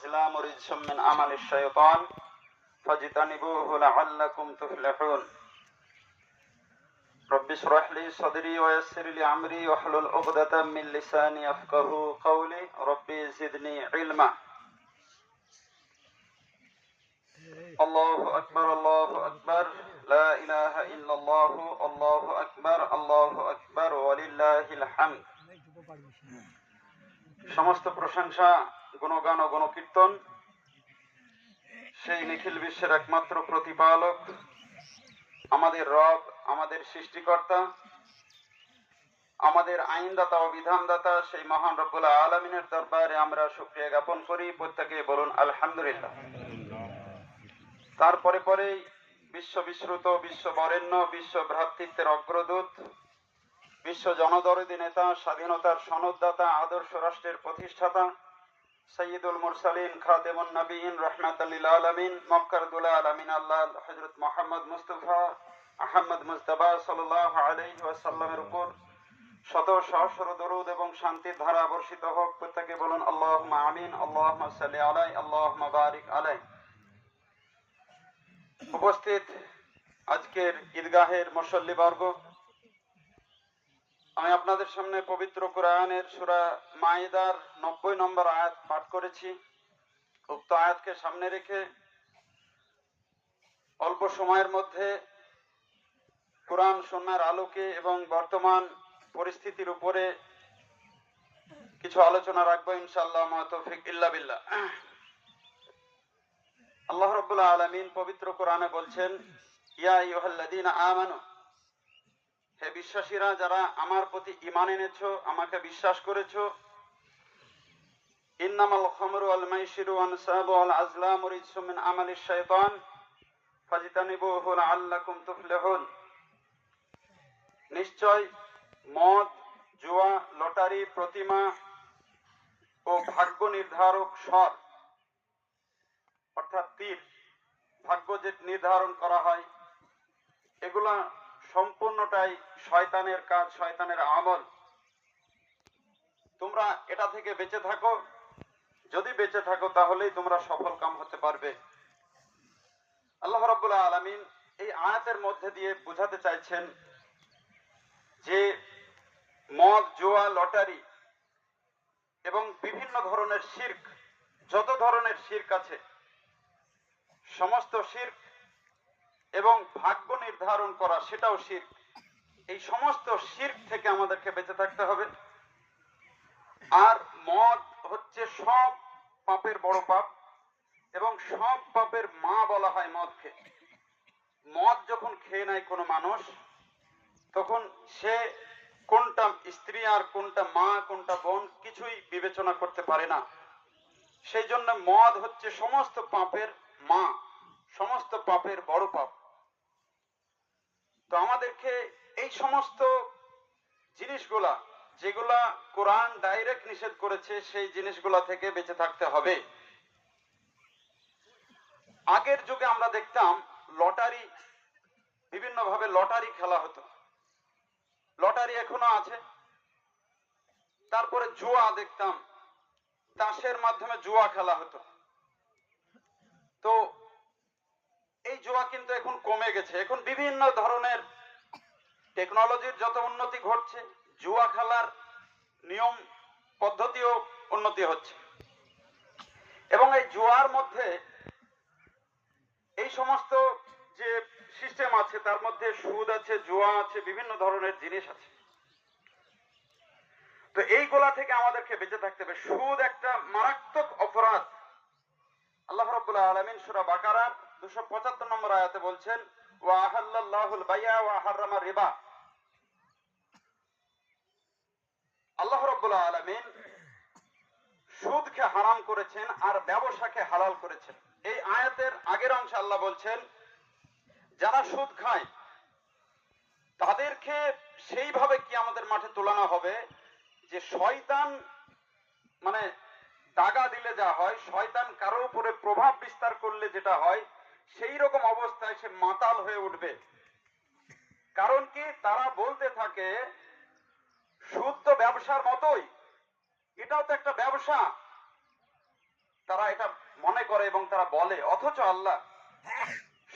والأزلام رجس من عمل الشيطان فاجتنبوه لعلكم تفلحون رب اشرح لي صدري ويسر لي أمري واحلل عقدة من لساني يفقه قولي ربي زدني علما الله أكبر الله أكبر لا إله إلا الله الله أكبر الله أكبر ولله الحمد সমস্ত প্রশংসা গুণগান ও গণকীর্তন। সেই নিখিল বিশ্বের একমাত্র প্রতিপালক, আমাদের রব, আমাদের সৃষ্টিকর্তা, আমাদের আইনদাতা ও বিধানদাতা, সেই মহান রব্বুল আলমিনের দরবারে আমরা শুক্রিয়া জ্ঞাপন করি। প্রত্যেকে বলুন, আলহামদুলিল্লাহ। তারপরে পরেই বিশ্ব বিশ্রুত বিশ্ব বরেণ্য, বিশ্ব ভ্রাতৃত্বের অগ্রদূত, বিশ্ব জনদরদী নেতা, স্বাধীনতার সনদদাতা, আদর্শ রাষ্ট্রের প্রতিষ্ঠাতা সৈয়দুল মুরসালিন খাদেমুন নবীন রহমাতাল্লিল আলমিন আলমিন আল্লাহ হজরত মোহাম্মদ মুস্তফা আহমদ ওয়াসাল্লামের উপর শত সহস্র দরুদ এবং শান্তির ধারা বর্ষিত হোক, প্রত্যেকে বলুন আল্লাহ আমিন আল্লাহ সাল্লি আলাই আল্লাহ বারিক আলাই উপস্থিত আজকের ঈদগাহের মুসল্লিবর্গ আমি আপনাদের সামনে পবিত্র কোরআনের সুরা মাইদার নব্বই নম্বর আয়াত পাঠ করেছি। উক্ত আয়াতকে সামনে রেখে অল্প সময়ের মধ্যে কোরআন সন্ন্যার আলোকে এবং বর্তমান পরিস্থিতির উপরে কিছু আলোচনা রাখব ইনশাআল্লাহ মা তৌফিক ইল্লা বিল্লাহ। আল্লাহ রাব্বুল আলামিন পবিত্র কোরআনে বলছেন, ইয়া আইয়ুহাল্লাযীনা আমানু হে বিশ্বাসীরা, যারা আমার প্রতি ঈমান এনেছো, আমাকে বিশ্বাস করেছ, ইন্নামাল খামরু ওয়াল মাইসিরু ওয়ান সাবু ওয়াল আজলামু রিজসুম মিন আমালিশ শাইতান ফাজতানিবুহু লাআল্লাকুম তুফলিহুন। নিশ্চয় মদ, জুয়া, লটারি, প্রতিমা ও ভাগ্য নির্ধারক স্বর অর্থাৎ তীর, ভাগ্য যে নির্ধারণ করা হয়, এগুলা সম্পূর্ণটাই শয়তানের কাজ, শয়তানের আমল। তোমরা এটা থেকে বেঁচে থাকো। যদি বেঁচে থাকো, তাহলেই তোমরা সফল কাম হতে পারবে। আল্লাহ রাব্বুল আলামিন এই আয়াতের মধ্যে দিয়ে বোঝাতে চাইছেন যে, মদ, জোয়া, লটারি এবং বিভিন্ন ধরনের শির্ক, যত ধরনের শির্ক আছে, সমস্ত শির্ক এবং ভাগ্য নির্ধারণ করা, সেটাও শির্ক। এই সমস্ত শির্ক থেকে আমাদেরকে বেঁচে থাকতে হবে। আর মদ হচ্ছে সব পাপের বড় পাপ, এবং সব পাপের মা বলা হয় মদকে। মদ যখন খেয়ে নেয় কোনো মানুষ, তখন সে কোনটা স্ত্রী আর কোনটা মা, কোনটা বোন কিছুই বিবেচনা করতে পারে না। সেই জন্য মদ হচ্ছে সমস্ত পাপের মা, সমস্ত পাপের বড় পাপ। তো আমাদেরকে এই সমস্ত জিনিসগুলা, যেগুলা কোরআন ডাইরেক্ট নিষেধ করেছে, সেই জিনিসগুলা থেকে বেঁচে থাকতে হবে। আগের যুগে আমরা দেখতাম লটারি বিভিন্ন ভাবে লটারি খেলা হতো। লটারি এখনও আছে। তারপরে জুয়া দেখতাম। তাসের মাধ্যমে জুয়া খেলা হতো। তো এই জুয়া কিন্তু এখন কমে গেছে। এখন বিভিন্ন ধরনের টেকনোলজির যত উন্নতি ঘটছে, জুয়া খেলার নিয়ম পদ্ধতিও উন্নতি হচ্ছে। এবং এই জুয়ার মধ্যে এই সমস্ত যে সিস্টেম আছে, তার মধ্যে সুদ আছে, জুয়া আছে, বিভিন্ন ধরনের জিনিস আছে। তো এইগুলা থেকে আমাদেরকে বেঁচে থাকতে হবে। সুদ একটা মারাত্মক অপরাধ। আল্লাহ রাব্বুল আলামিন সূরা বাকারা 275 নম্বর আয়াতে বলছেন, ওয়া আহাল্লাল্লাহুল বাইয়া ওয়া হাররামা রিবা। আল্লাহ রাব্বুল আলামিন সুদকে হারাম করেছেন আর ব্যবসাকে হালাল করেছেন। এই আয়াতের আগের অংশে আল্লাহ বলছেন, যারা সুদ খায়, তাদেরকে সেইভাবে কি আমাদের মাঠে তোলানো হবে যে শয়তান মানে দাগা দিলে যা হয়, শয়তান কারও উপরে প্রভাব বিস্তার করলে যেটা হয় সেই রকম অবস্থায় সে মাতাল হয়ে উঠবে। কারণ কি? তারা বলতে থাকে সুদ তো ব্যবসার মতোই। এটাও তো একটা ব্যবসা। তারা এটা মনে করে এবং তারা বলে, অথচ আল্লাহ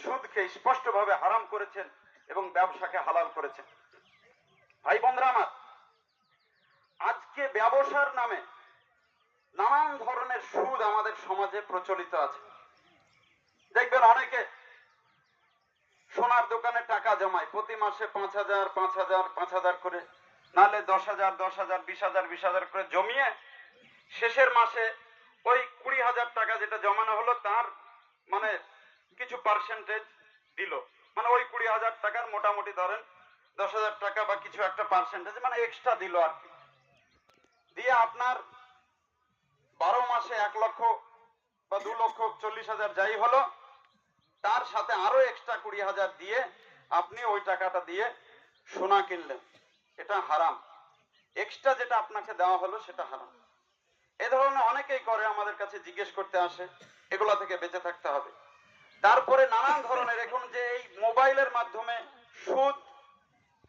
সুদকে স্পষ্টভাবে হারাম করেছেন এবং ব্যবসাকে হালাল করেছেন। ভাই বোনরা আমার, আজকে ব্যবসার নামে নানান ধরনের সুদ আমাদের সমাজে প্রচলিত আছে। দেখবেন অনেকে সোনার দোকানে টাকা জমায়। প্রতি মাসে পাঁচ হাজার পাঁচ হাজার পাঁচ হাজার করে। নালে দশ হাজার দশ হাজার, বিশ হাজার বিশ হাজার করে জমিয়ে শেষের মাসে ওই কুড়ি হাজার টাকা যেটা জমানো হলো তার মানে কিছু পার্সেন্টেজ দিল। মানে ওই কুড়ি হাজার টাকার মোটামুটি ধরেন দশ হাজার টাকা বা কিছু একটা পার্সেন্টেজ মানে এক্সট্রা দিল আর কি। দিয়ে আপনার বারো মাসে এক লক্ষ বা দু লক্ষ চল্লিশ হাজার যাই হলো তার সাথে আরও এক্সট্রা কুড়ি হাজার দিয়ে আপনি ওই টাকাটা দিয়ে সোনা কিনলেন। এটা হারাম। এক্সট্রা যেটা আপনাকে দেওয়া হলো সেটা হারাম। এ ধরনের অনেকেই করে, আমাদের কাছে জিজ্ঞেস করতে আসে, এগুলা থেকে বেঁচে থাকতে হবে। তারপরে নানান ধরনের, এখন যে এই মোবাইলের মাধ্যমে সুদ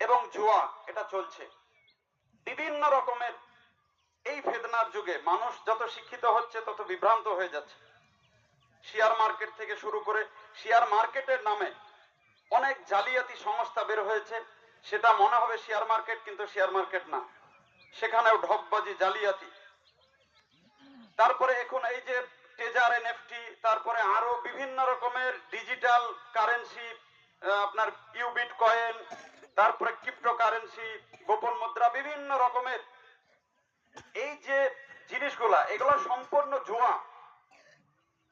এবং জুয়া, এটা চলছে। বিভিন্ন রকমের এই ফেতনার যুগে মানুষ যত শিক্ষিত হচ্ছে, তত বিভ্রান্ত হয়ে যাচ্ছে। শেয়ার মার্কেট থেকে শুরু করে শেয়ার মার্কেটের নামে অনেক জালিয়াতি সংস্থা বের হয়েছে। সেটা মনে হবে শেয়ার মার্কেট, কিন্তু শেয়ার মার্কেট না। সেখানেও ঢপবাজি জালিয়াতি। তারপরে এখন এই যে টেজার এনএফটি তারপরে আরও বিভিন্ন রকমের ডিজিটাল কারেন্সি আপনার ইউবিট কয়েন তারপরে ক্রিপ্টো কারেন্সি গোপন মুদ্রা, বিভিন্ন রকমের। এই যে জিনিসগুলা, এগুলো সম্পূর্ণ জুয়া।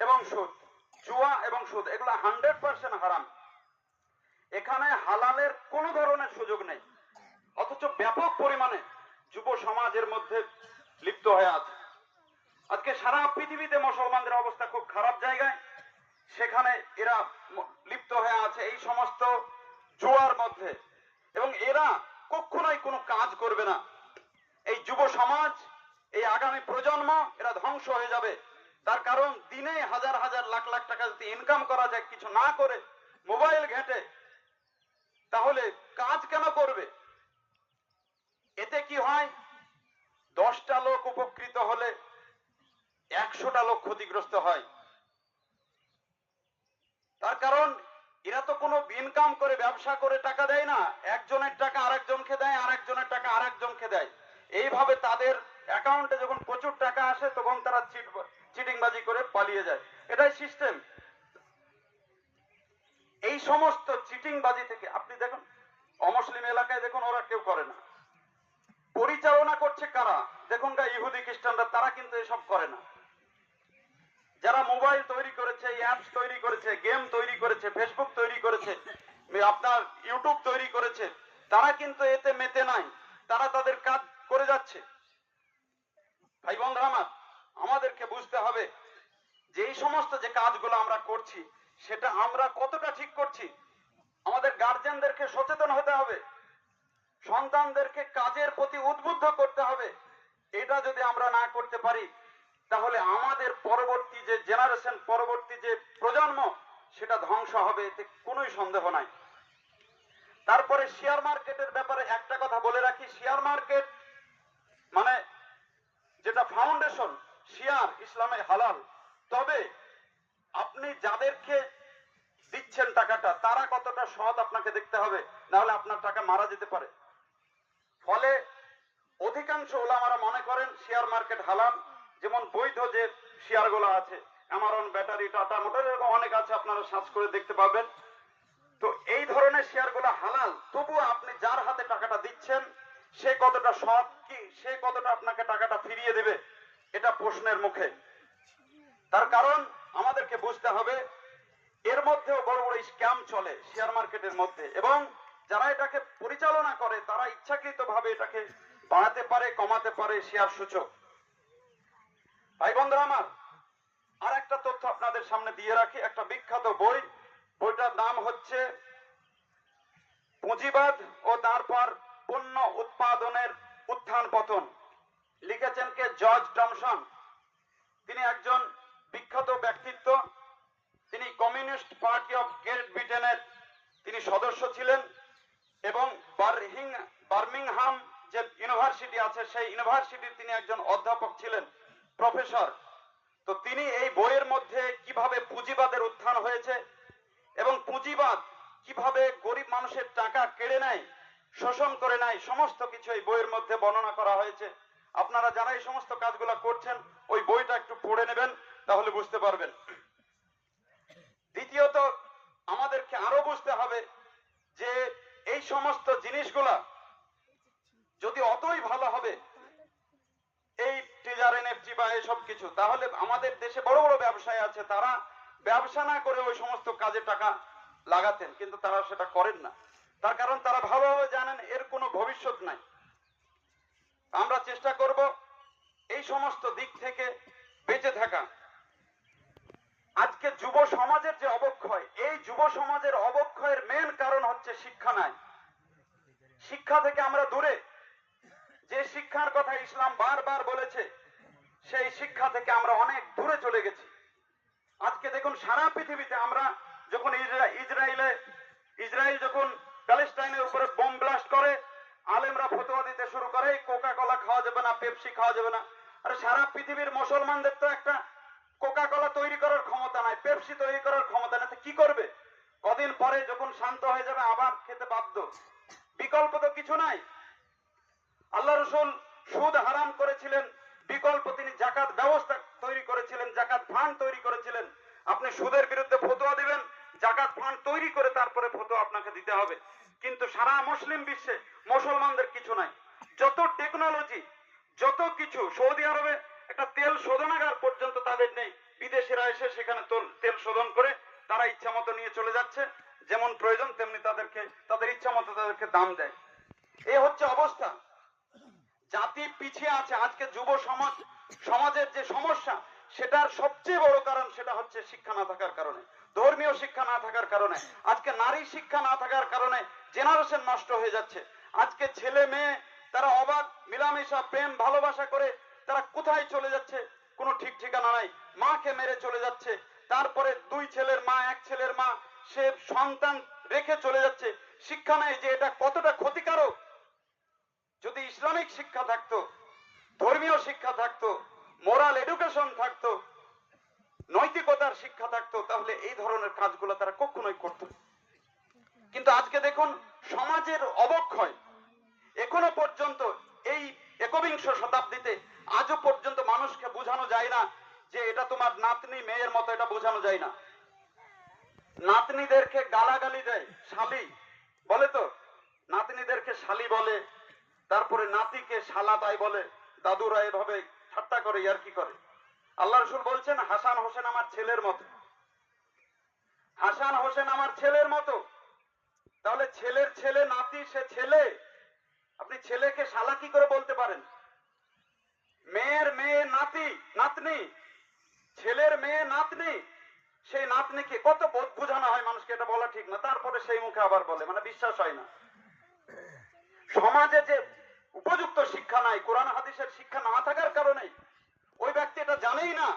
এবং সুদ, জুয়া এবং সুদ, এগুলো হান্ড্রেড পার্সেন্ট হারাম। এখানে হালালের কোনো ধরনের সুযোগ নেই, অথচ ব্যাপক পরিমাণে যুব সমাজের মধ্যে লিপ্ত হয়ে আছে। আজকে সারা পৃথিবীতে মুসলমানদের অবস্থা খুব খারাপ জায়গায়, সেখানে এরা লিপ্ত হয়ে আছে এই সমস্ত জুয়ার মধ্যে। এবং এরা কখনোই কোনো কাজ করবে না। এই যুব সমাজ, এই আগামী প্রজন্ম, এরা ধ্বংস হয়ে যাবে। তার কারণ দিনে হাজার হাজার লাখ লাখ টাকা যদি ইনকাম করা যায়, কিছু না করে মোবাইল ঘেটে, তাহলে কাজ কেন করবে? এতে কি হয়? দশটা লোক উপকৃত হলে একশোটা লোক ক্ষতিগ্রস্ত হয়। তার কারণ, এরা তো কোনো ইনকাম করে, ব্যবসা করে টাকা দেয় না। একজনের টাকা আরেকজনকে দেয়, আরেকজনের টাকা আরেকজনকে দেয়। এইভাবে তাদের অ্যাকাউন্টে যখন প্রচুর টাকা আসে, তখন তারা চিট চিটিংবাজি করে পালিয়ে যায়। এটাই সিস্টেম এই সমস্ত চিটিংবাজি থেকে, আপনি দেখুন, অমুসলিম এলাকায় দেখুন, ওরা কেউ করে না। পরিচালনা করছে কারা? দেখুন গা, ইহুদি খ্রিস্টানরা, তারা কিন্তু এসব করে না। যারা মোবাইল তৈরি করেছে, অ্যাপস তৈরি করেছে, গেম তৈরি করেছে, ফেসবুক তৈরি করেছে আপনার ইউটিউব তৈরি করেছে, তারা কিন্তু এতে মেতে নাই। তারা তাদের কাজ করে যাচ্ছে। ভাই বন্ধুরা আমার আমাদেরকে বুঝতে হবে যে এই সমস্ত যে কাজগুলো আমরা করছি, সেটা আমরা কতটা ঠিক করছি? আমাদের গার্জেনদেরকে সচেতন হতে হবে। সন্তানদেরকে কাজের প্রতি উদ্বুদ্ধ করতে হবে। এটা যদি আমরা না করতে পারি, তাহলে আমাদের পরবর্তী যে জেনারেশন পরবর্তী যে প্রজন্ম, সেটা ধ্বংস হবে, এতে কোনোই সন্দেহ নাই। তারপরে শেয়ার মার্কেটের ব্যাপারে একটা কথা বলে রাখি। শেয়ার মার্কেট মানে যেটা ফাউন্ডেশন শেয়ার ইসলামে হালাল। তবে আপনি যাদেরকে দিচ্ছেন টাকাটা, তারা কতটা সৎ আপনাকে দেখতে হবে, নাহলে আপনার টাকা মারা যেতে পারে। ফলে অধিকাংশ ওলামারা মনে করেন শেয়ার মার্কেট হালাল, যেমন বৈধ যে শেয়ারগুলো আছে আমারন ব্যাটারি টাটা মোটর এরকম অনেক আছে, আপনারা সার্চ করে দেখতে পাবেন। তো এই ধরনের শেয়ারগুলো হালাল, তবুও আপনি যার হাতে টাকাটা দিচ্ছেন, সে কতটা সৎ কি, সে কতটা আপনাকে টাকাটা ফিরিয়ে দেবে এটা প্রশ্নের মুখে। তার কারণ আমাদেরকে বুঝতে হবে, এর মধ্যেও বড় বড় স্ক্যাম চলে শেয়ার মার্কেটের মধ্যে এবং যারা এটাকে পরিচালনা করে, তারা ইচ্ছাকৃত ভাবে এটাকে বাড়াতে পারে, কমাতে পারে শেয়ার সূচক। ভাই বন্ধুরা আমার আর একটা তথ্য আপনাদের সামনে দিয়ে রাখি, একটা বিখ্যাত বই। বইটার নাম হচ্ছে পুঁজিবাদ ও তারপর পণ্য উৎপাদনের উত্থান পতন। লিখেছেন কে জর্জ টমসন। তিনি একজন বিখ্যাত ব্যক্তিত্ব। তিনি কমিউনিস্ট পার্টি অফ গ্রেট ব্রিটেনের তিনি সদস্য ছিলেন এবং বার্হিং বার্মিংহাম যে ইউনিভার্সিটি আছে, সেই ইউনিভার্সিটির তিনি একজন অধ্যাপক ছিলেন, প্রফেসর। তো তিনি এই বইয়ের মধ্যে কীভাবে পুঁজিবাদের উত্থান হয়েছে এবং পুঁজিবাদ কীভাবে গরিব মানুষের টাকা কেড়ে নেয়, শোষণ করে নেয়, সমস্ত কিছু এই বইয়ের মধ্যে বর্ণনা করা হয়েছে। আপনারা যারা এই সমস্ত কাজগুলো করছেন, ওই বইটা একটু পড়ে নেবেন, তাহলে বুঝতে পারবেন। দ্বিতীয়ত, আমাদেরকে আরও বুঝতে হবে যে এই সমস্ত জিনিসগুলা যদি অতই ভালো হবে, এই টিজার, এনএফটি বা এসব কিছু, তাহলে আমাদের দেশে বড় বড় ব্যবসায়ী আছে, তারা ব্যবসা না করে ওই সমস্ত কাজে টাকা লাগাতেন, কিন্তু তারা সেটা করেন না। তার কারণ, তারা ভালোভাবে জানেন, এর কোনো ভবিষ্যৎ নাই। আমরা চেষ্টা করব এই সমস্ত দিক থেকে বেঁচে থাকা। আজকে যুব সমাজের যে অবক্ষয়, এই যুব সমাজের অবক্ষয়ের মেন কারণ হচ্ছে শিক্ষা নাই। শিক্ষা থেকে আমরা দূরে। যে শিক্ষার কথা ইসলাম বারবার বলেছে, সেই শিক্ষা থেকে আমরা অনেক দূরে চলে গেছি। আজকে দেখুন, সারা পৃথিবীতে আমরা যখন ইসরা- ইসরায়েলে ইসরায়েল যখন প্যালেস্টাইনের উপরে বোম ব্লাস্ট করে আলেমরা ফতোয়া দিতে শুরু করে কোকা কোলা খাওয়া যাবে না পেপসি খাওয়া যাবে না। আরে সারা পৃথিবীর মুসলমানদের তো একটা কোকা কোলা তৈরি করার ক্ষমতা নাই পেপসি তৈরি করার ক্ষমতা নাই কি করবে? কদিন পরে যখন শান্ত হয়ে যাবে, আবার খেতে বাধ্য। বিকল্প তো কিছু নাই। আল্লাহ রসুল সুদ হারাম করেছিলেন, বিকল্প তিনি জাকাত ব্যবস্থা তৈরি করেছিলেন, জাকাত ফান্ড তৈরি করেছিলেন। আপনি সুদের বিরুদ্ধে ফতোয়া দিবেন, জাকাত ফান্ড তৈরি করে তারপরে ফতোয়া আপনাকে দিতে হবে। কিন্তু সারা মুসলিম বিশ্বে মুসলমানদের কিছু নাই। যত টেকনোলজি যত কিছু, সৌদি আরবে একটা তেল শোধনাগার পর্যন্ত তাদের নেই। বিদেশিরা এসে সেখানে তেল শোধন করে তারা ইচ্ছা মতো নিয়ে চলে যাচ্ছে। যেমন প্রয়োজন, তেমনি তাদেরকে, তাদের ইচ্ছা মতো তাদেরকে দাম দেয়। এই হচ্ছে অবস্থা। জাতি পিছিয়ে আছে। আজকে যুব সমাজ, সমাজের যে সমস্যা, সেটার সবচেয়ে বড় কারণ সেটা হচ্ছে শিক্ষা না থাকার কারণে। ধর্মীয় শিক্ষা না থাকার কারণে। আজকে নারী শিক্ষা না থাকার কারণে জেনারেশন নষ্ট হয়ে যাচ্ছে। আজকে ছেলে মেয়ে, তারা অবাধ মিলামেশা, প্রেম, ভালোবাসা করে তারা কোথায় চলে যাচ্ছে? কোনো ঠিক ঠিকানা নাই। মাকে মেরে চলে যাচ্ছে। তারপরে দুই ছেলের মা, এক ছেলের মা, সে সন্তান রেখে চলে যাচ্ছে। শিক্ষা নেই যে এটা কতটা ক্ষতিকারক। যদি ইসলামিক শিক্ষা থাকতো, ধর্মীয় শিক্ষা থাকতো, মোরাল এডুকেশন থাকতো, নৈতিকতার শিক্ষা থাকতো, তাহলে এই ধরনের কাজগুলো তারা কখনোই করত কিন্তু আজকে দেখুন, সমাজের অবক্ষয় এখনও পর্যন্ত এই একবিংশ শতাব্দীতে আজও পর্যন্ত মানুষকে বোঝানো যায় না যে এটা তোমার নাতনি মেয়ের মতো এটা বোঝানো যায় না। নাতনিদেরকে গালাগালি দেয় শালি, বলে তো? নাতনিদেরকে শালি বলে, তারপরে নাতিকে শালা তাই বলে, দাদুরা এভাবে ঠাট্টা করে, ইয়ার কি করে? আল্লাহ রসুল বলছেন, হাসান হোসেন আমার ছেলের মতো। হাসান হোসেন আমার ছেলের মতো। তাহলে ছেলের ছেলে, নাতি সে ছেলে? আপনি ছেলেকে শালা কি করে বলতে পারেন? মেয়ের মেয়ে নাতি, নাতনি। ছেলের মেয়ে নাতনি, সেই নাতনিকে কত বোধ বোঝানো হয় মানুষকে, এটা বলা ঠিক না। তারপরে সেই মুখে আবার বলে মানে বিশ্বাস হয় না। সমাজে যে উপযুক্ত শিক্ষা নাই, কোরআন হাদিসের শিক্ষা না থাকার কারণে ওই ব্যক্তি এটা জানেই না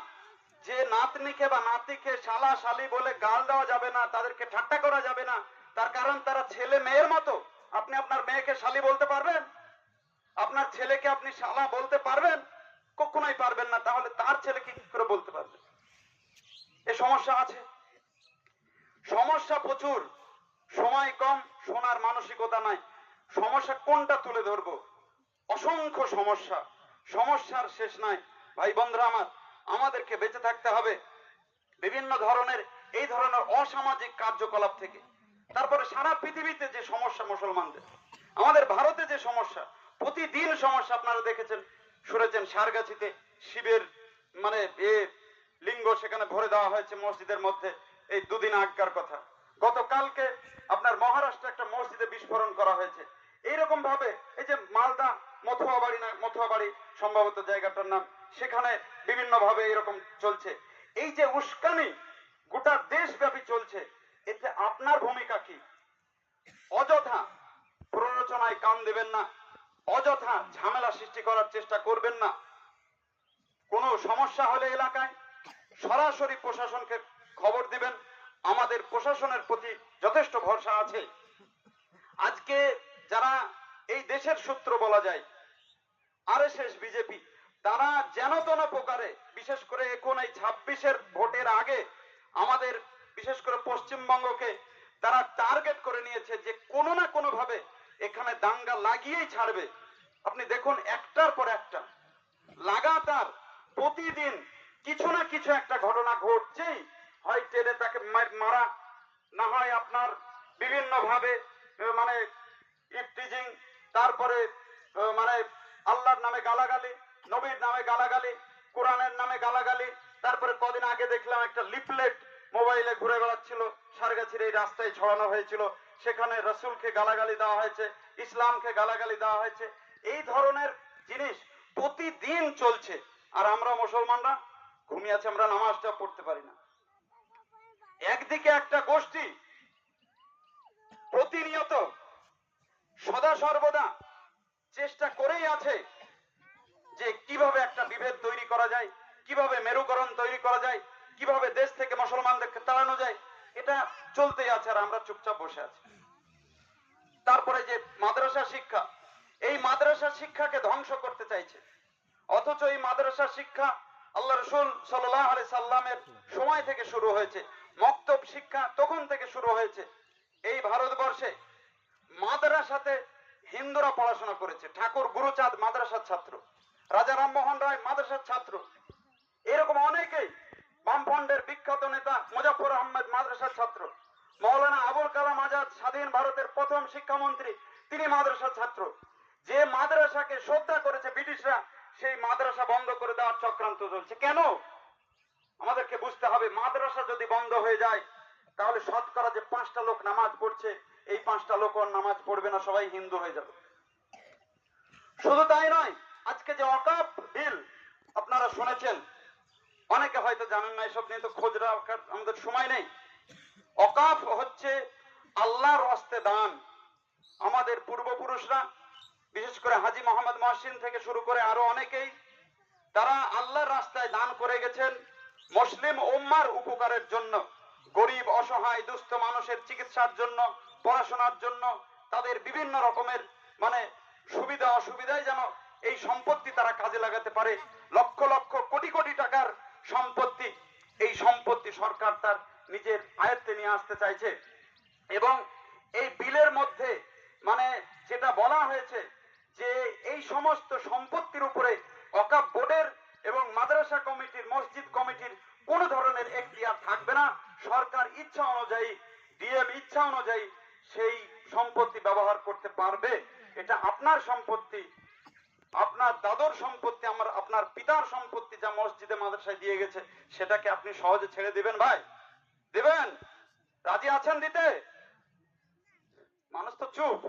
যে নাতনিকে বা নাতিকে শালা শালি বলে গাল দেওয়া যাবে না, তাদেরকে ঠাট্টা করা যাবে না। তার কারণ তারা ছেলে মেয়ের মতো। আপনি আপনার মেয়েকে শালি বলতে পারবেন? আপনার ছেলেকে আপনি শালা বলতে পারবেন? কখনোই পারবেন না, তাহলে তার ছেলেকে কি করে বলতে পারবেন? এ সমস্যা আছে। সমস্যা প্রচুর। সময় কম শোনার মানসিকতা নাই। সমস্যা কোনটা তুলে ধরবো? অসংখ্য সমস্যা। সমস্যার শেষ নাই। ভাই বন্ধুরা আমার, আমাদেরকে বেঁচে থাকতে হবে। বিভিন্ন ধরনের, এই ধরনের অসামাজিক কার্যকলাপ থেকে। তারপরে সারা পৃথিবীতে যে সমস্যা মুসলমানদের, আমাদের ভারতে যে সমস্যা, প্রতিদিন সমস্যা আপনারা দেখেছেন, শুনেছেন সারগাছিতে শিবের মানে এ লিঙ্গ সেখানে ভরে দেওয়া হয়েছে মসজিদের মধ্যে, এই দুদিন আগকার কথা। গতকালকে আপনার মহারাষ্ট্রে একটা মসজিদে বিস্ফোরণ করা হয়েছে। এইরকম ভাবে এই যে মালদা মথুয়া বাড়ি না মথুয়া বাড়ি সম্ভবত জায়গাটার নাম, সেখানে বিভিন্ন ভাবে এরকম চলছে। এই যে উস্কানি গোটা দেশব্যাপী চলছে এতে আপনার ভূমিকা কি? অযথা প্ররোচনায় কান দেবেন না, অযথা ঝামেলা সৃষ্টি করার চেষ্টা করবেন না। কোনো সমস্যা হলে এলাকায় সরাসরি প্রশাসনকে খবর দিবেন। আমাদের প্রশাসনের প্রতি যথেষ্ট ভরসা আছে। আজকে যারা এই দেশের সূত্র বলা যায়, আরএসএস, বিজেপি, তারা যেন তেন প্রকারে, বিশেষ করে এখন এই ছাব্বিশের ভোটের আগে আমাদের বিশেষ করে পশ্চিমবঙ্গকে তারা টার্গেট করে নিয়েছে যে কোনো না কোনো ভাবে এখানে দাঙ্গা লাগিয়েই ছাড়বে। আপনি দেখুন একটার পর একটা, লাগাতার প্রতিদিন কিছু না কিছু একটা ঘটনা ঘটছেই। হয় টেনে তাকে মারা না হয় আপনার বিভিন্ন ভাবে মানে ইফটিজিং তারপরে মানে আল্লাহর নামে গালাগালি, নবীর নামে গালাগালি, কোরআনের নামে গালাগালি, তারপরে কদিন আগে দেখলাম একটা লিফলেট মোবাইলে ঘুরে বেড়াচ্ছিল, সারগাছির এই রাস্তায় ছড়ানো হয়েছিল। সেখানে রসুলকে গালাগালি দেওয়া হয়েছে, ইসলামকে গালাগালি দেওয়া হয়েছে। এই ধরনের জিনিস প্রতিদিন চলছে। আর আমরা মুসলমানরা ঘুমিয়ে আছে, আমরা নামাজটা পড়তে পারি না। একদিকে একটা গোষ্ঠী প্রতিনিয়ত সদা সর্বদা চেষ্টা করেই আছে যে কীভাবে একটা বিভেদ তৈরি করা যায়, কীভাবে মেরুকরণ তৈরি করা যায় কীভাবে দেশ থেকে মুসলমানদেরকে তাড়ানো যায়, এটা চলতেই আছে আর আমরা চুপচাপ বসে আছি। তারপরে যে মাদ্রাসা শিক্ষা, এই মাদ্রাসা শিক্ষাকে ধ্বংস করতে চাইছে। অথচ এই মাদ্রাসা শিক্ষা আল্লাহ রসুল আলি সাল্লামের সময় থেকে শুরু হয়েছে, মক্তব শিক্ষা তখন থেকে শুরু হয়েছে। এই ভারতবর্ষে মাদ্রাসাতে হিন্দুরা পড়াশোনা করেছে, ঠাকুর গুরুচাঁদ মাদ্রাসার ছাত্র, রাজা রামমোহন রায় মাদ্রাসার ছাত্র। এরকম অনেকেই বামফ্রন্টের বিখ্যাত নেতা মুজাফর আহমেদ মাদ্রাসার ছাত্র, মৌলানা আবুল কালাম আজাদ স্বাধীন ভারতের প্রথম শিক্ষামন্ত্রী, তিনি মাদ্রাসার ছাত্র। যে মাদ্রাসাকে শ্রদ্ধা করেছে ব্রিটিশরা, সেই মাদ্রাসা বন্ধ করে দেওয়ার চক্রান্ত চলছে। কেন? আমাদেরকে বুঝতে হবে, মাদ্রাসা যদি বন্ধ হয়ে যায়, তাহলে শতকরা যে পাঁচটা লোক নামাজ পড়ছে, এই পাঁচটা লোক নামাজ পড়বে না, সবাই হিন্দু হয়ে যাবে। শুধু তাই নয়, আজকে যে অকাপ বিল, আপনারা শুনেছেন অনেকে হয়তো জানেন না, এসব নিয়ে তো খোঁজ রাখার আমাদের সময় নেই। অকাফ হচ্ছে আল্লাহর হস্তে দান। আমাদের পূর্বপুরুষরা, বিশেষ করে হাজি মোহাম্মদ মহসিন থেকে শুরু করে আরও অনেকেই, তারা আল্লাহর রাস্তায় দান করে গেছেন মুসলিম উম্মার উপকারের জন্য, গরিব, অসহায়, দুস্থ মানুষের চিকিৎসার জন্য, পড়াশোনার জন্য, তাদের বিভিন্ন রকমের মানে সুবিধা অসুবিধায় যেন এই সম্পত্তি তারা কাজে লাগাতে পারে। লক্ষ লক্ষ কোটি কোটি টাকার সম্পত্তি, এই সম্পত্তি সরকার তার নিজের আয়ত্তে নিয়ে আসতে চাইছে। এবং এই বিলের মধ্যে মানে যেটা বলা হয়েছে যে এই সমস্ত সম্পত্তির উপরে অকাপ বোর্ডের এবং মাদ্রাসা কমিটির, মসজিদ কমিটির কোন ধরনের এখতিয়ার থাকবে না। সরকার ইচ্ছা অনুযায়ী, ডিএম ইচ্ছা অনুযায়ী সেই সম্পত্তি ব্যবহার করতে পারবে। এটা আপনার সম্পত্তি আপনার দাদর সম্পত্তি, আমার, আপনার পিতার সম্পত্তি যা মসজিদে, মাদ্রাসায় দিয়ে গেছে, সেটাকে আপনি সহজে ছেড়ে দিবেন ভাই। দিবেন? রাজি আছেন দিতে? মানুষ তো চুপ।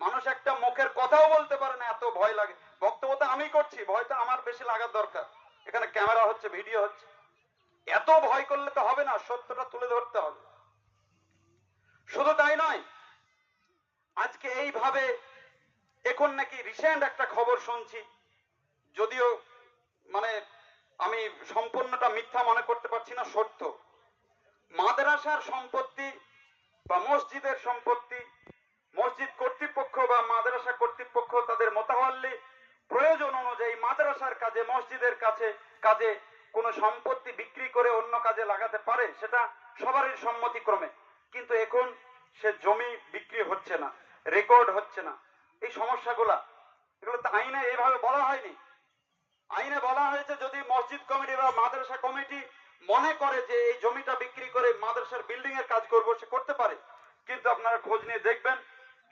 মানুষ একটা মুখের কথাও বলতে পারে না, এত ভয় লাগে। বক্তব্য তো আমি করছি ভয়টা আমার বেশি লাগার দরকার। এখানে ক্যামেরা হচ্ছে, ভিডিও হচ্ছে। এত ভয় করলে তো হবে না, সত্যটা তুলে ধরতে হবে। শুধু তাই নয়, আজকে এইভাবে এখন নাকি রিসেন্ট একটা খবর শুনছি। যদিও মানে আমি সম্পূর্ণটা মিথ্যা মনে করতে পারছি না, সত্য। মাদ্রাসার সম্পত্তি বা মসজিদের সম্পত্তি, মসজিদ কর্তৃপক্ষ বা মাদ্রাসা কর্তৃপক্ষ তাদের মোতাবাল্লি প্রয়োজন অনুযায়ী মাদ্রাসার কাজে, মসজিদের কাছে, কাজে কোনো সম্পত্তি বিক্রি করে অন্য কাজে লাগাতে পারে, সেটা সবারই সম্মতিক্রমে। কিন্তু এখন সে জমি বিক্রি হচ্ছে না রেকর্ড হচ্ছে না। এই সমস্যাগুলা। এগুলো তো আইনে এইভাবে বলা হয়নি। আইনে বলা হয়েছে যদি মসজিদ কমিটি বা মাদ্রাসা কমিটি মনে করে যে এই জমিটা বিক্রি করে মাদ্রাসার বিল্ডিং এর কাজ করব, সে করতে পারে। কিন্তু আপনারা খোঁজ নিয়ে দেখবেন,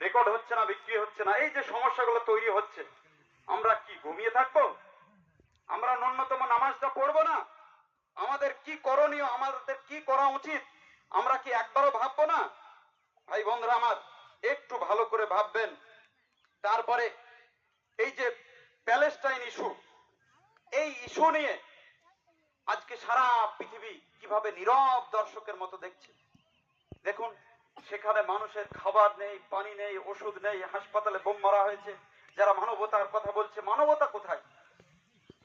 রেকর্ড হচ্ছে না, বিক্রি হচ্ছে না। এই যে সমস্যাগুলো তৈরি হচ্ছে, আমরা কি ঘুমিয়ে থাকব? আমরা ন্যূনতম নামাজটা পড়ব না? আমাদের কি করণীয়? আমাদের কি করা উচিত? আমরা কি একবারও ভাববো না? ভাই বন্ধুরা আমার, একটু ভালো করে ভাববেন। তারপরে এই যে প্যালেস্টাইন ইস্যু, এই ইস্যু নিয়ে আজকে সারা পৃথিবী কীভাবে নীরব দর্শকের মতো দেখছে। দেখুন, সেখানে মানুষের খাবার নেই, পানি নেই, ওষুধ নেই, হাসপাতালে বোম মারা হয়েছে, যারা মানবতার কথা বলছে। মানবতা কোথায়?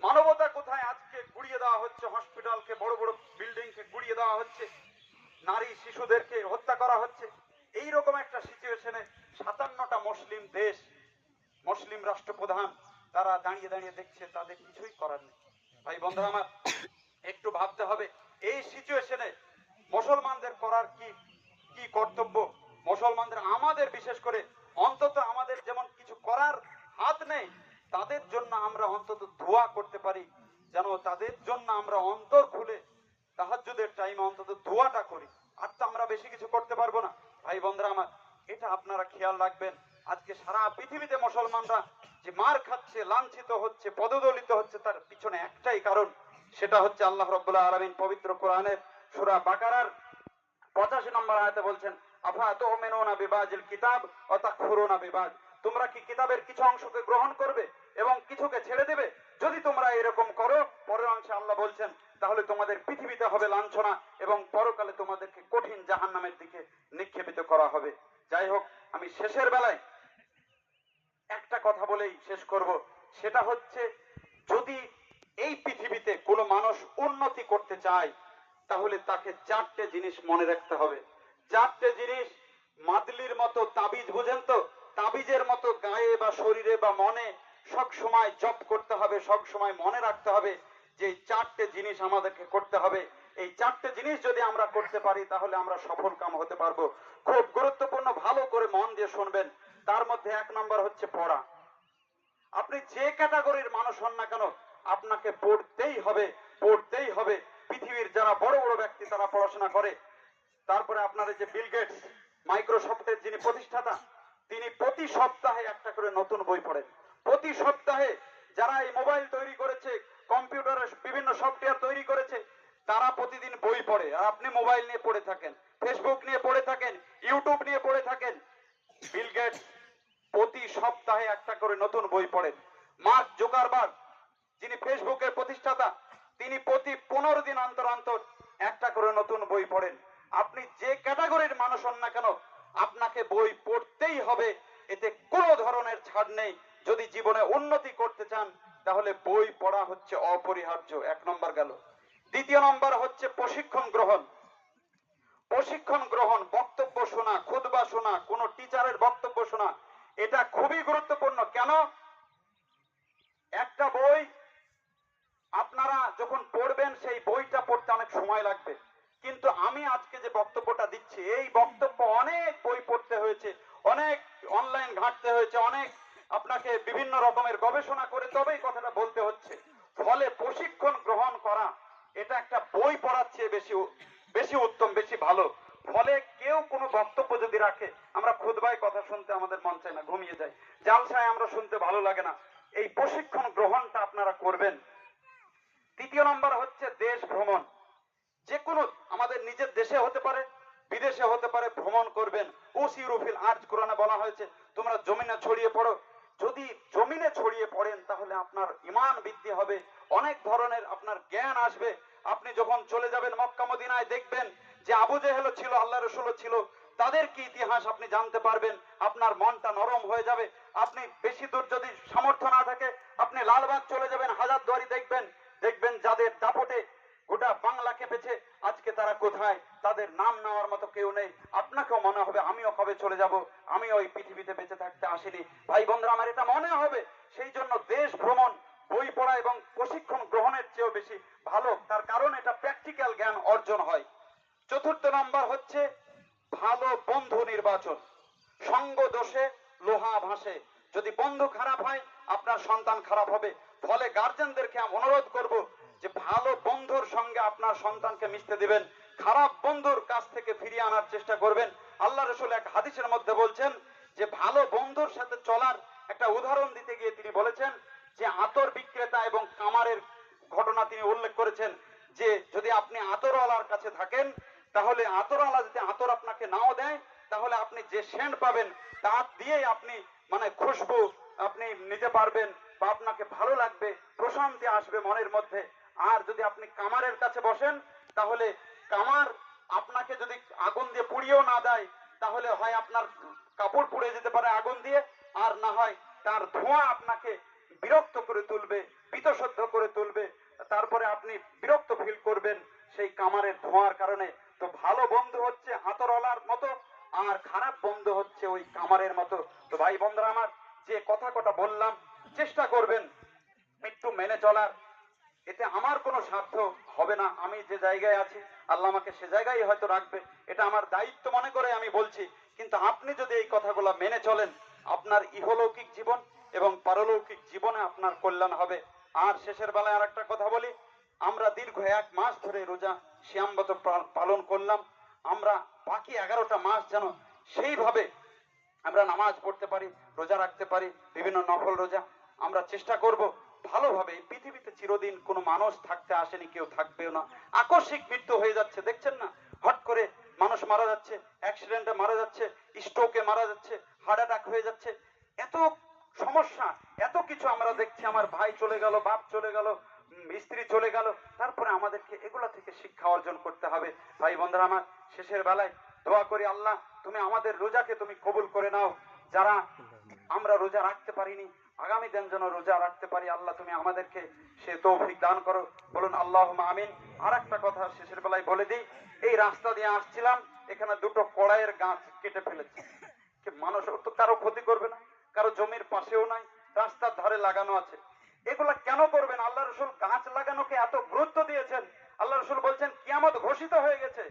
মানবতা কোথায়? আজকে গুড়িয়ে দেওয়া হচ্ছে, হসপিটালকে, বড় বড় বিল্ডিংকে গুড়িয়ে দেওয়া হচ্ছে, নারী শিশুদেরকে হত্যা করা হচ্ছে। এই রকম একটা সিচুয়েশনে সাতান্নটা মুসলিম দেশ মুসলিম রাষ্ট্রপ্রধান তারা দাঁড়িয়ে দাঁড়িয়ে দেখছে, তাদের কিছুই করার নেই। ভাই বন্ধুরা আমার, একটু ভাবতে হবে, এই সিচুয়েশনে মুসলমানদের করার কি কি কর্তব্য? মুসলমানদের আমাদের, বিশেষ করে অন্তত আমাদের যেমন কিছু করার হাত নেই, তাদের জন্য আমরা অন্তত দোয়া করতে পারি, যেন তাদের জন্য আমরা অন্তর খুলে তাহাজ্জুদের টাইমে অন্তত দোয়াটা করি। আর তো আমরা বেশি কিছু করতে পারব না। ভাই বন্ধুরা আমার, এটা আপনারা খেয়াল রাখবেন। আজকে সারা পৃথিবীতে মুসলমানরা যে মার খাচ্ছে, লাঞ্ছিত হচ্ছে, পদদলিত হচ্ছে, তার পিছনে একটাই কারণ, সেটা হচ্ছে আল্লাহ রব্বুল্লাহ আলমিন পবিত্র কোরআনের সূরা বাকারার পঁচাশি নম্বর আয়াতে বলছেন, আফা তো কিতাব বিবাজ? তোমরা কি কিতাবের কিছু অংশকে গ্রহণ করবে এবং কিছুকে ছেড়ে দেবে? যদি তোমরা এরকম করো, পরের অংশে আল্লাহ বলছেন, তাহলে তোমাদের পৃথিবীতে হবে লাঞ্ছনা এবং পরকালে তোমাদেরকে কঠিন জাহান্নামের দিকে নিক্ষেপিত করা হবে। যাই হোক, আমি শেষের বেলায় একটা কথা বলেই শেষ করব। সেটা হচ্ছে, যদি এই পৃথিবীতে কোনো মানুষ উন্নতি করতে চায়, তাহলে তাকে চারটে জিনিস মনে রাখতে হবে। চারটে জিনিস, মাদলির মতো তাবিজ, বুঝেন তো? তাবিজের মতো গায়ে বা শরীরে বা মনে সব সময় জপ করতে হবে, সব সময় মনে রাখতে হবে যে চারটে জিনিস আমাদেরকে করতে হবে। এই চারটে জিনিস যদি আমরা করতে পারি, তাহলে আমরা সফল কাম হতে পারব। খুব গুরুত্বপূর্ণ, ভালো করে মন দিয়ে শুনবেন। তার মধ্যে এক নম্বর হচ্ছে পড়া। আপনি যে ক্যাটাগরির মানুষ হন না কেন, আপনাকে পড়তেই হবে পড়তেই হবে। পৃথিবীর যারা বড় বড় ব্যক্তি তারা পড়াশোনা করে। তারপরে আপনার যে বিল গেটস, মাইক্রোসফটের যিনি প্রতিষ্ঠাতা, তিনি প্রতি সপ্তাহে একটা করে নতুন বই পড়েন। প্রতি সপ্তাহে যারা এই মোবাইল তৈরি করেছে, কম্পিউটারের বিভিন্ন সফটওয়্যার তৈরি করেছে, তারা প্রতিদিন বই পড়ে। আর আপনি মোবাইল নিয়ে পড়ে থাকেন, ফেসবুক নিয়ে পড়ে থাকেন, ইউটিউব নিয়ে পড়ে থাকেন। বিল গেটস প্রতি সপ্তাহে একটা করে নতুন বই পড়েন। মার্ক জোকারবার্গ, যিনি ফেসবুকের প্রতিষ্ঠাতা, তিনি প্রতি পনেরো দিন অন্তর অন্তর একটা করে নতুন বই পড়েন। আপনি যে ক্যাটাগরির মানুষ হন না কেন, আপনাকে বই পড়তেই হবে। এতে কোনো ধরনের ছাড় নেই। যদি জীবনে উন্নতি করতে চান, তাহলে বই পড়া হচ্ছে অপরিহার্য। এক নম্বর গেল। দ্বিতীয় নম্বর হচ্ছে প্রশিক্ষণ গ্রহণ। প্রশিক্ষণ গ্রহণ, বক্তব্য শোনা খুদবা শোনা, কোন টিচারের বক্তব্য শোনা এটা খুবই গুরুত্বপূর্ণ। কেন? একটা বই আপনারা যখন পড়বেন, সেই বইটা পড়তে অনেক সময় লাগবে। কিন্তু আমি আজকে যে বক্তব্যটা দিচ্ছি, এই বক্তব্য অনেক বই পড়তে হয়েছে, অনেক অনলাইন ঘাঁটতে হয়েছে, অনেক আপনাকে বিভিন্ন রকমের গবেষণা করে তবেই কথাটা বলতে হচ্ছে। ফলে প্রশিক্ষণ গ্রহণ করা, এটা একটা বই পড়ার চেয়ে বেশি বেশি উত্তম, বেশি ভালো। ফলে কেউ কোনো বক্তব্য যদি রাখে, আমরা খুদবায় কথা শুনতে আমাদের মন চায় না, ঘুমিয়ে যায়। জালসায় আমরা শুনতে ভালো লাগে না। এই প্রশিক্ষণ গ্রহণটা আপনারা করবেন। তৃতীয় নম্বর হচ্ছে দেশ ভ্রমণ। যে কোনো আমাদের নিজের দেশে হতে পারে, বিদেশে হতে পারে, ভ্রমণ করবেন। উসিরুফিল আজ কোরআনে বলা হয়েছে, তোমরা জমিনে ছড়িয়ে পড়ো। যদি জমিনে ছড়িয়ে পড়েন, তাহলে আপনার ইমান বৃদ্ধি হবে। অনেক ধরনের আপনার জ্ঞান আসবে। আপনি যখন চলে যাবেন মক্কা মদিনায়, দেখবেন যে আবু জেহেলও ছিল, আল্লাহ রসুলও ছিল তাদের কি ইতিহাস আপনি জানতে পারবেন, আপনার মনটা নরম হয়ে যাবে, আপনি বেশি দূর যদি সামর্থ্য না থাকে, আপনি লালবাগ চলে যাবেন হাজারদুয়ারি দেখবেন দেখবেন যাদের দাপটে গোটা বাংলা কেঁপেছে, আজকে তারা কোথায়, তাদের নাম নেওয়ার মতো কেউ নেই, আপনাকেও মনে হবে, আমিও কবে চলে যাব, আমি ওই পৃথিবীতে বেঁচে থাকতে আসিনি। ভাই বন্ধুরা আমার এটা মনে হবে, সেই জন্য দেশ ভ্রমণ, বই পড়া এবং প্রশিক্ষণ গ্রহণের চেয়েও বেশি ভালো, তার কারণ এটা প্র্যাকটিক্যাল জ্ঞান অর্জন হয়। চতুর্থ নাম্বার হচ্ছে ভালো বন্ধু নির্বাচন। সঙ্গ দোষে লোহা ভাসে। যদি বন্ধু খারাপ হয়, আপনার সন্তান খারাপ হবে। ফলে গার্জেনদেরকে আমি অনুরোধ করব যে ভালো বন্ধুর সঙ্গে আপনার সন্তানকে মিশতে দিবেন। খারাপ বন্ধুর কাছ থেকে ফিরিয়ে আনার চেষ্টা করবেন। আল্লাহ রসুল এক হাদিসের মধ্যে বলছেন যে, ভালো বন্ধুর সাথে চলার একটা উদাহরণ দিতে গিয়ে তিনি বলেছেন যে, আতর বিক্রেতা এবং কামারের ঘটনা তিনি উল্লেখ করেছেন যে, যদি আপনি আতরওয়ালার কাছে থাকেন তাহলে আতরওয়ালা যদি আতর আপনাকে নাও দেয়, তাহলে আপনি যে সেন্ট পাবেন তা দিয়েই আপনি মানে খুশবু আপনি নিতে পারবেন বা আপনাকে ভালো লাগবে, প্রশান্তি আসবে মনের মধ্যে। আর যদি আপনি কামারের কাছে বসেন, তাহলে কামার আপনাকে যদি আগুন দিয়ে পুড়িয়েও না দেয়, তাহলে হয় আপনার কাপড় পুড়ে যেতে পারে আগুন দিয়ে, আর না হয় তার ধোঁয়া আপনাকে বিরক্ত করে তুলবে বিতশুদ্ধ করে তুলবে। তারপরে আপনি বিরক্ত ফিল করবেন সেই কামারের ধোঁয়ার কারণে। তো ভালো বন্ধু হচ্ছে আতরওয়ালার মতো, আর খারাপ বন্ধু হচ্ছে ওই কামারের মতো। তো ভাই বন্ধুরা আমার, যে কথা কটা বললাম, চেষ্টা করবেন একটু মেনে চলার। এতে আমার কোনো স্বার্থ হবে না, আমি যে জায়গায় আছি, আল্লাহ আমাকে সে জায়গায় হয়তো রাখবে। এটা আমার দায়িত্ব মনে করে আমি বলছি। কিন্তু আপনি যদি এই কথাগুলো মেনে চলেন, আপনার ইহলৌকিক জীবন এবং পারলৌকিক জীবনে আপনার কল্যাণ হবে। আর শেষের বেলায় আর একটা কথা বলি আমরা দীর্ঘ এক মাস ধরে রোজা শ্যামবত পালন করলাম। আমরা বাকি এগারোটা মাস যেন সেইভাবে আমরা নামাজ পড়তে পারি, রোজা রাখতে পারি, বিভিন্ন নফল রোজা। আমরা চেষ্টা করব ভালোভাবে পৃথিবীতে চিরদিন কোনো মানুষ থাকতে আসেনি, কেউ থাকবেও না। আকস্মিক মৃত্যু হয়ে যাচ্ছে, দেখছেন না? হট করে মানুষ মারা যাচ্ছে অ্যাক্সিডেন্টে মারা যাচ্ছে স্ট্রোকে মারা যাচ্ছে হার্ট অ্যাটাক হয়ে যাচ্ছে। এত সমস্যা, এত কিছু আমরা দেখছি, আমার ভাই চলে গেল, বাপ চলে গেল উম, স্ত্রী চলে গেল। তারপরে আমাদেরকে এগুলা থেকে শিক্ষা অর্জন করতে হবে। ভাই বন্ধুরা আমার শেষের বেলায় দোয়া করি আল্লাহ তুমি আমাদের রোজাকে তুমি কবুল করে নাও। যারা আমরা রোজা রাখতে পারিনি আগামী দিন যেন রোজা রাখতে পারি আল্লাহ তুমি আমাদেরকে সে তৌফিক দান করো। বলুন আল্লাহ আমিন। আর একটা কথা শেষের বেলায় বলে দিই এই রাস্তা দিয়ে আসছিলাম এখানে দুটো কড়াইয়ের গাছ কেটে ফেলেছে। মানুষ তো কারও ক্ষতি করবে না কারও জমির পাশেও নাই রাস্তার ধারে লাগানো আছে। এগুলা কেন করবেন? আল্লাহ রসুল গাছ লাগানোকে এত গুরুত্ব দিয়েছেন। আল্লাহ রসুল বলছেন, কিয়ামত ঘোষিত হয়ে গেছে।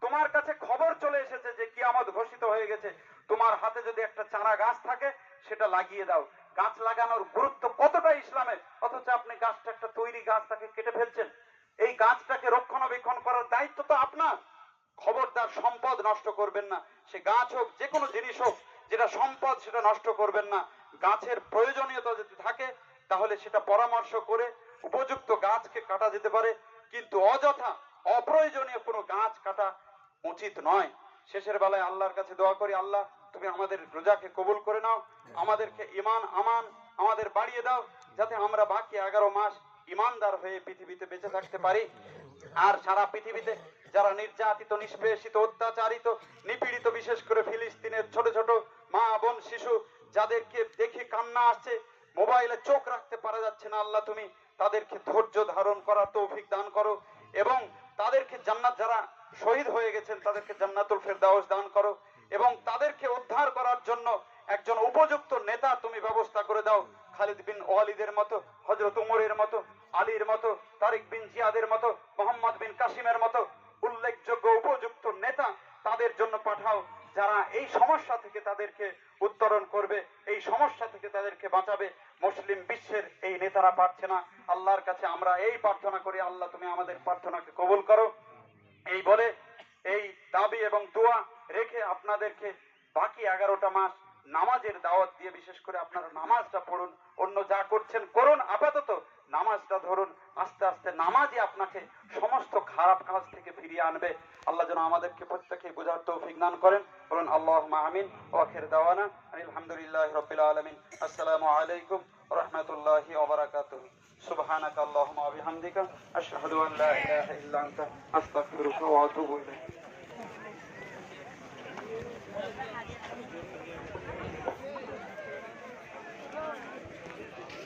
তোমার কাছে খবর চলে এসেছে যে কিয়ামত ঘোষিত হয়ে গেছে। তোমার হাতে যদি একটা চারা গাছ থাকে, সেটা লাগিয়ে দাও। গাছ লাগানোর গুরুত্ব কতটা ইসলামে অথচ আপনি গাছটা একটা তৈরি গাছ তাকে কেটে ফেলছেন। এই গাছটাকে রক্ষণাবেক্ষণ করার দায়িত্ব তো আপনার। খবরদার সম্পদ নষ্ট করবেন না। সে গাছ হোক, যে কোনো জিনিস হোক, যেটা সম্পদ সেটা নষ্ট করবেন না। গাছের প্রয়োজনীয়তা যদি থাকে তাহলে সেটা পরামর্শ করে উপযুক্ত গাছকে কাটা যেতে পারে। কিন্তু অযথা, অপ্রয়োজনীয় কোনো গাছ কাটা উচিত নয়। শেষের বেলায় আল্লাহর কাছে দোয়া করি, আল্লাহ, তুমি আমাদের রোজাকে কবুল করে নাও, আমাদেরকে ইমান আমান আমাদের বাড়িয়ে দাও, যাতে আমরা বাকি এগারো মাস ইমানদার হয়ে পৃথিবীতে বেঁচে থাকতে পারি। আর সারা পৃথিবীতে যারা নির্যাতিত, নিষ্পেষিত, অত্যাচারিত, নিপীড়িত, বিশেষ করে ফিলিস্তিনের ছোট ছোট মা বোন, শিশু, যাদেরকে দেখে কান্না আসছে মোবাইলে চোখ রাখতে পারা যাচ্ছে না, আল্লাহ তুমি তাদেরকে ধৈর্য ধারণ করার তৌফিক দান করো এবং তাদেরকে জান্নাত যারা শহীদ হয়ে গেছেন, তাদেরকে জান্নাতুল ফেরদাউস দান করো এবং তাদেরকে উদ্ধার করার জন্য একজন উপযুক্ত নেতা তুমি ব্যবস্থা করে দাও, খালিদ বিন ওয়ালিদের মতো হজরত উমরের মতো, আলীর মতো, তারিক বিন জিয়াদের মতো, মোহাম্মদ বিন কাসিমের মতো উল্লেখযোগ্য উপযুক্ত নেতা তাদের জন্য পাঠাও। যারা এই সমস্যা থেকে তাদেরকে উত্তরণ করবে, এই সমস্যা থেকে তাদেরকে বাঁচাবে, মুসলিম বিশ্বের এই নেতারা পারছে না। আল্লাহর কাছে আমরা এই প্রার্থনা করি, আল্লাহ তুমি আমাদের প্রার্থনাকে কবুল করো। এই বলে এই দাবি এবং দোয়া রেখে আপনাদেরকে বাকি এগারোটা মাস নামাজের দাওয়াত দিয়ে বিশেষ করে আপনারা নামাজটা পড়ুন, অন্য যা করছেন করুন, আপাতত নামাজটা ধরুন, আস্তে আস্তে নামাজই আপনাকে সমস্ত খারাপ কাজ থেকে ফিরিয়ে আনবে। আল্লাহ যেন আমাদেরকে প্রত্যেকে বোঝার তৌফিক দান করেন। বলুন আল্লাহ আমিন ওয়াখের দাওয়ানা আলহামদুলিল্লাহ রবিল আলমিন। আসসালামু আলাইকুম রহমতুল্লাহি ওবরাকাত سبحانك اللهم وبحمدك أشهد أن لا إله إلا أنت أستغفرك وأتوب إليك